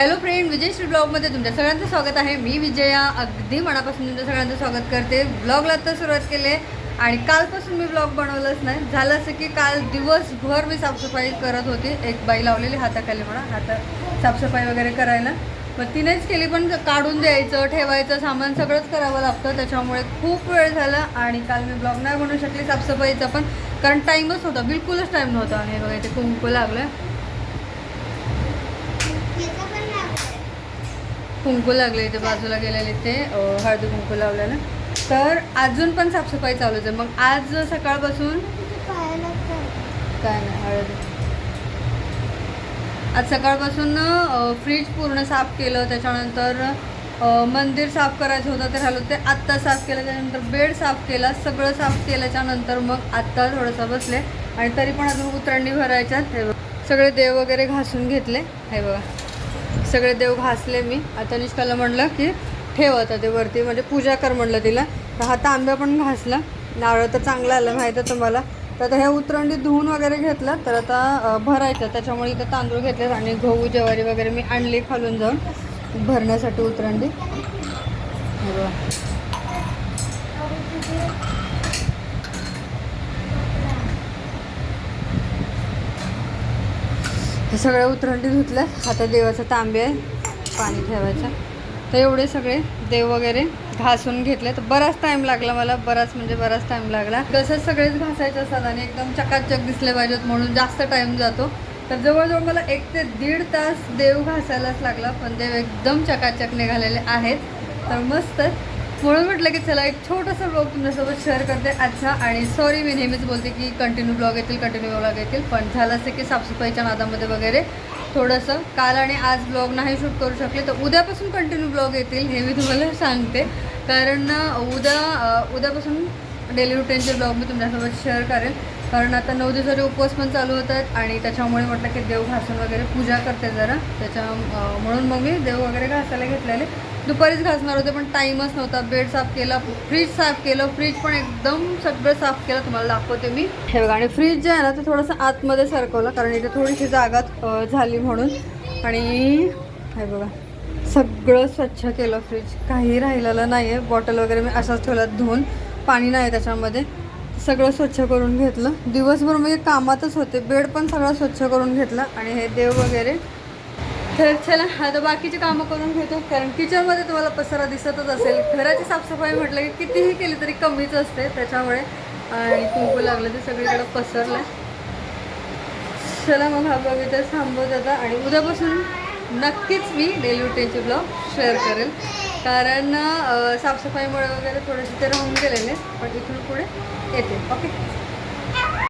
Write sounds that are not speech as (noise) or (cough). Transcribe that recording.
Hello friend विजयश्री ब्लॉगमध्ये तुमच्या सगळ्यांचं स्वागत आहे. मी विजया अगदी मनापासून तुमच्या सगळ्यांचं स्वागत करते. ब्लॉगला तर सुरुवात केली आहे आणि कालपासून मी ब्लॉग बनवलंच नाही. झालं असं की काल दिवसभर मी साफसफाई करत होती. एक बाई लावलेली हाताखाली म्हणा हाता साफसफाई वगैरे करायला. मग तिनेच केली पण काढून द्यायचं ठेवायचं सामान सगळंच करावं लागतं. त्याच्यामुळे खूप वेळ झाला आणि काल मी ब्लॉग नाही बनवू शकली साफसफाईचा पण कारण टाईमच होता बिलकुलच टाईम नव्हता. आणि हे बघा इथे कुंकू लागलं. कुंकू लागले इथे बाजूला गेलेले ते हळदी कुंकू लावलेलं. तर अजून पण साफसफाई चालूच आहे. मग आज सकाळपासून काय नाही हळद. आज सकाळपासून फ्रीज पूर्ण साफ केलं. त्याच्यानंतर मंदिर साफ करायचं होतं तर हॅलो ते आत्ता साफ केलं. त्याच्यानंतर बेड साफ केला सगळं साफ केल्याच्यानंतर मग आत्ता थोडंसं बसले. आणि तरी पण अजून उतरणी भरायच्यात हे बघा. सगळे देव वगैरे घासून घेतले. हे बघा. सगळे देव घासले मी. आता निष्काला म्हणलं की ठेव आता ते वरती म्हणजे पूजा कर म्हणलं तिला. तर हा तांब्या पण घासला. नारळ तर चांगला आलं माहीत आहे तुम्हाला. तर आता हे उतरंडी धुवून वगैरे घेतलं तर आता भरायचं. त्याच्यामुळे इथं तांदूळ घेतले आणि गहू ज्वारी वगैरे मी आणली खालून जाऊन भरण्यासाठी उतरंडी. हे सगळ्या उतरंडी धुतल्या आता देवाचा तांबे आहे पाणी ठेवायचं. तर एवढे सगळे देव वगैरे घासून घेतले तर बराच टाईम लागला मला बराच म्हणजे बराच टाईम लागला. तसंच सगळेच घासायचे असतात आणि एकदम चकाचक दिसले पाहिजेत म्हणून जास्त टाईम जातो. तर जवळजवळ मला एक ते दीड तास देव घासायलाच लागला पण देव एकदम चकाचक निघालेले आहेत. तर मस्त. म्हणून म्हटलं की चला एक छोटासा ब्लॉग तुमच्यासोबत शेअर करते आजचा. आणि सॉरी मी नेहमीच बोलते की कंटिन्यू ब्लॉग येतील कंटिन्यू ब्लॉग येतील पण झालं असं की साफसफाईच्या नादामध्ये वगैरे थोडंसं काल आणि आज ब्लॉग नाही शूट करू शकले तर उद्यापासून कंटिन्यू ब्लॉग येतील हे मी तुम्हाला (laughs) सांगते. कारण उद्या उद्यापासून डेली रुटीनचे ब्लॉग मी तुमच्यासोबत शेअर करेन. कारण आता नऊ दिवसाचे उपवास पण चालू होत आहेत आणि त्याच्यामुळे म्हटलं की देव घासून वगैरे पूजा करते जरा. त्याच्या म्हणून मग मी देव वगैरे घासायला घेतलेले. दुपारीच घासणार होते पण टाईमच नव्हता. बेड साफ केला फ्रीज साफ केलं फ्रीज पण एकदम सगळं साफ केलं. तुम्हाला दाखवते मी. हे बघा आणि फ्रीज जे आहे ना ते थोडंसं आतमध्ये सरकवलं कारण इथे थोडीशी जागा झाली म्हणून. आणि हे बघा सगळं स्वच्छ केलं फ्रीज. काही राहिलेलं नाही आहे बॉटल वगैरे मी असाच ठेवला धुवून. पाणी नाही त्याच्यामध्ये. सगळं स्वच्छ करून घेतलं. दिवसभर म्हणजे कामातच होते. बेड पण सगळं स्वच्छ करून घेतलं आणि हे देव वगैरे. तर चला आता बाकीची कामं करून घेतो. कारण किचनमध्ये तुम्हाला पसारा दिसतच असेल. घराची साफसफाई म्हटलं की कितीही केली तरी कमीच असते त्याच्यामुळे. आणि कुंकू लागलं ते सगळीकडे पसरलं. चला मग हा ब्लॉग इथे थांबवत आता आणि उद्यापासून नक्कीच मी डेली रुटीनचे ब्लॉग शेअर करेल. कारण साफसफाईमुळे वगैरे थोडेसे ते राहून गेलेले पण इथून पुढे येते. ओके?